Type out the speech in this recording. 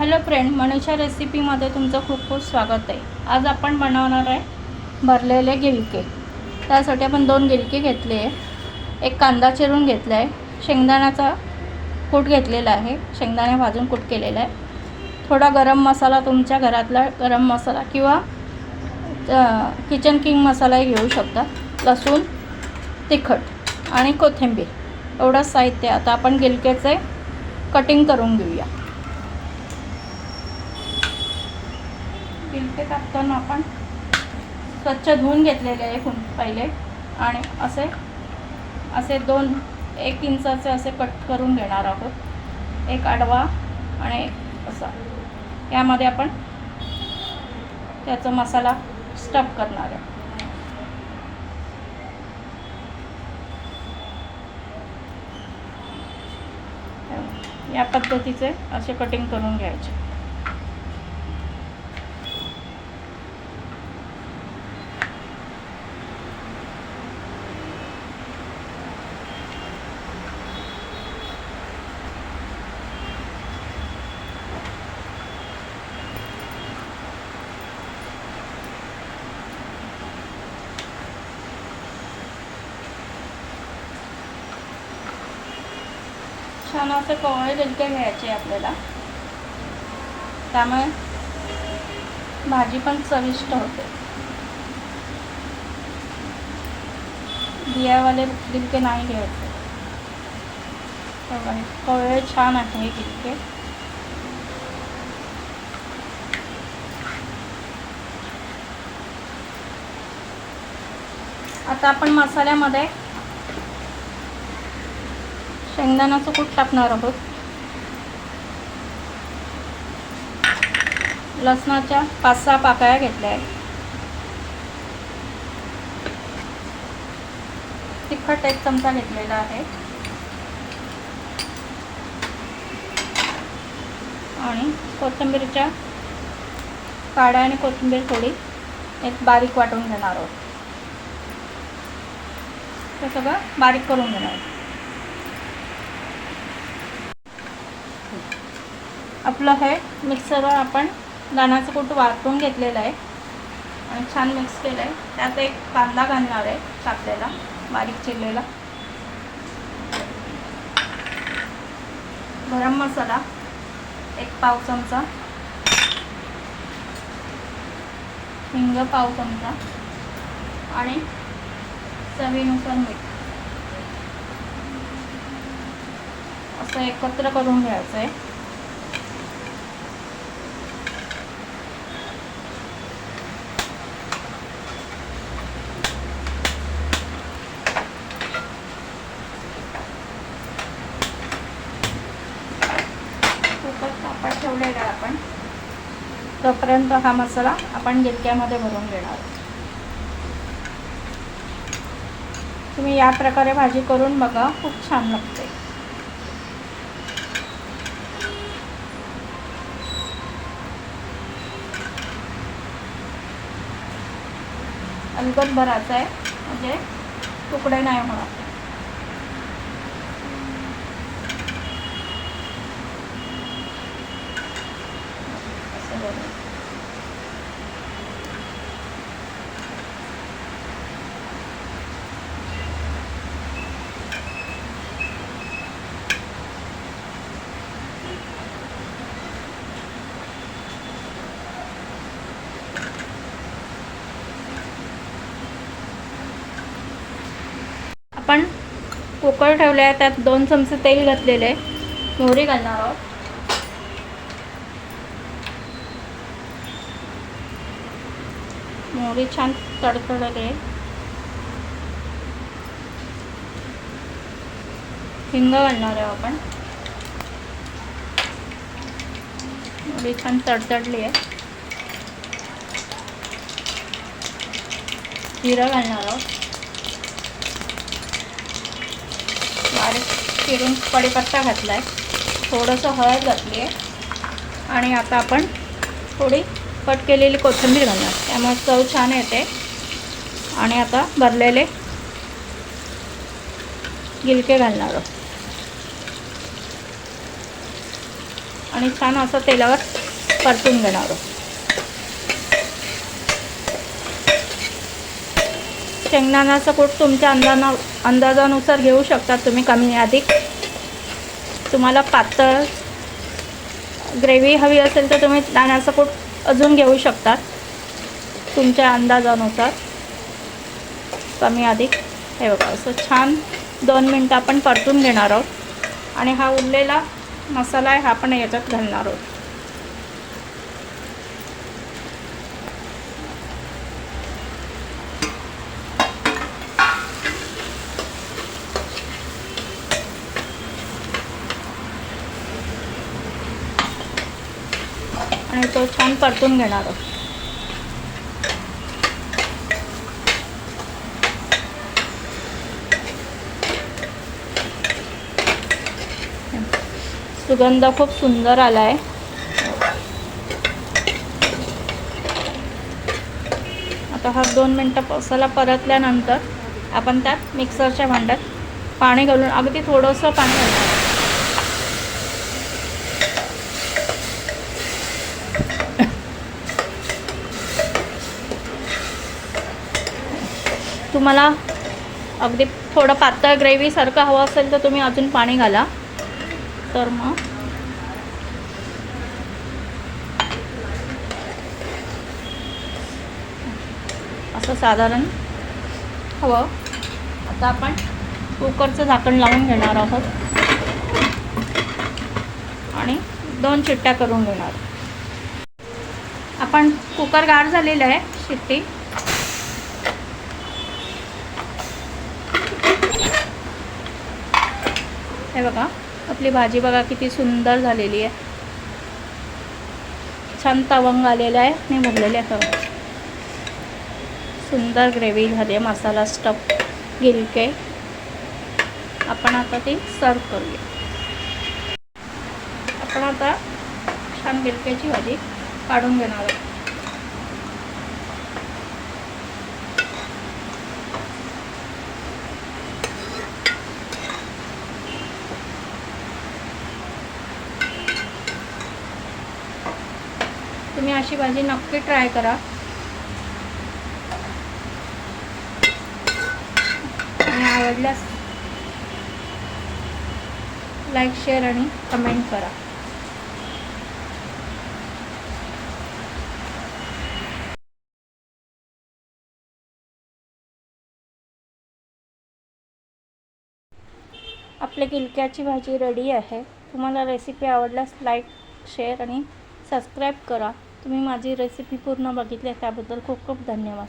Hello friend Manisha रेसिपीमध्ये तुमचं खूप खूप स्वागत आहे. आज आपण बनवणार आहे भरलेले गिलके. त्यासाठी आपण दोन गिलके घेतले आहे. एक कांदा चिरून घेतला आहे. शेंगदाण्याचा कूट घेतलेला आहे. शेंगदाणे भाजून कूट केलेला आहे. थोडा गरम मसाला तुमच्या घरातला गरम मसाला किंवा किचन किंग मसालाही घेऊ शकता. लसूण तिखट आणि कोथिंबीर. एवढंच साहित्य आता आपण गिलकेचे कटिंग करून घेऊया. गिलके कापताना आपण स्वच्छ धुवून घेतलेले आहे पहिले. आणि असे असे दोन एक इंचाचे असे कट करून घेणार आहोत. एक आडवा आणि एक असा. यामध्ये आपण त्याचा मसाला स्टफ करणार आहे. या पद्धतीचे असे कटिंग करून घ्यायचे. छान असं कोवळे गिलके घ्यायचे आपल्याला. त्यामुळे भाजी पण चविष्ट होते. बियावाले गिलके नाही घ्यायचे. कवळे छान आहे हे आता आपण मसाल्यामध्ये शेंगदाण्याचं कूट टाकणार आहोत. लसणाच्या पाच सहा पाकळ्या घेतल्या आहेत. तिखट एक चमचा घेतलेला आहे. आणि कोथिंबीरच्या काड्या आणि कोथिंबीर थोडी एक बारीक वाटून घेणार आहोत. ते सगळं बारीक करून घेणार आहोत. आपलं हे मिक्सरवर आपण दाण्याचं कुठं वाटून घेतलेलं आहे. आणि छान मिक्स केलं आहे त्यात एक कांदा घालणार आहे कापलेला बारीक चिरलेला. गरम मसाला एक पाव चमचा. हिंग पाव चमचा. आणि चवीनुसार मीठ. असं एकत्र करून घ्यायचं आहे खूपच तापत ठेवलेला आहे आपण तोपर्यंत हा मसाला आपण गिलक्यामध्ये भरून घेणार आहोत. तुम्ही या प्रकारे भाजी करून बघा खूप छान लागते अलगद भरायचं आहे म्हणजे तुकडे नाही होणार असं बघा. आपण कुकर ठेवले आहे त्यात दोन चमचे तेल घातलेले. आहे मोहरी घालणार आहोत. मोहरी छान तडतडले. हिंग घालणार आहे आपण. मोहरी छान तडतडली आहे जिरं घालणार आहोत. बारीक चिरून कढीपत्ता घातला आहे थोडंसं हळद घातली आहे आणि आता आपण थोडी कट केलेली कोथिंबीर घालणार. त्यामुळे चव छान येते. आणि आता भरलेले गिलके घालणार आणि छान असं तेलावर परतून घेणार आहोत शेंगदाण्याचं कूट तुमच्या अंदाना अंदाजानुसार घेऊ शकता तुम्ही कमी अधिक. तुम्हाला पातळ ग्रेव्ही हवी असेल तर तुम्ही दाण्याचं कूट अजून घेऊ शकता. तुमच्या अंदाजानुसार. कमी अधिक. हे बघा असं छान दोन मिनटं आपण परतून घेणार आहोत. आणि हा उरलेला मसाला आहे हा पण याच्यात घालणार आहोत. तो छान परतून घेणार आहोत सुगंध खूप सुंदर आला आहे आता हा दोन मिनटं मसाला परतल्यानंतर आपण त्यात मिक्सरच्या भांड्यात पाणी घालून अगदी थोडंसं पाणी घालणार. तुम्हाला अगदी थोडं पातळ ग्रेव्हीसारखं हवं असेल तर तुम्ही अजून पाणी घाला. तर मग असं साधारण हवं. आता आपण कुकरचं झाकण लावून घेणार आहोत. आणि दोन चिट्ट्या करून घेणार. आपण कुकर गार झालेलं आहे शिट्टी. हे बघा. आपली भाजी बघा किती सुंदर झालेली आहे. छान तवंग आलेला आहे आणि भरलेले आहे सुंदर ग्रेव्ही झाली आहे मसाला स्टफ गिलके. आपण आता ती सर्व करूया. आपण आता छान गिलक्याची भाजी काढून घेणार आहोत तुम्ही अशी भाजी नक्की ट्राय करा. आणि आवडल्यास लाईक शेअर आणि कमेंट करा. आपल्या गिलक्याची भाजी रेडी आहे. तुम्हाला रेसिपी आवडल्यास लाईक शेअर आणि सबस्क्राईब करा. तुम्ही माझी रेसिपी पूर्ण बघितली त्याबद्दल खूप खूप धन्यवाद.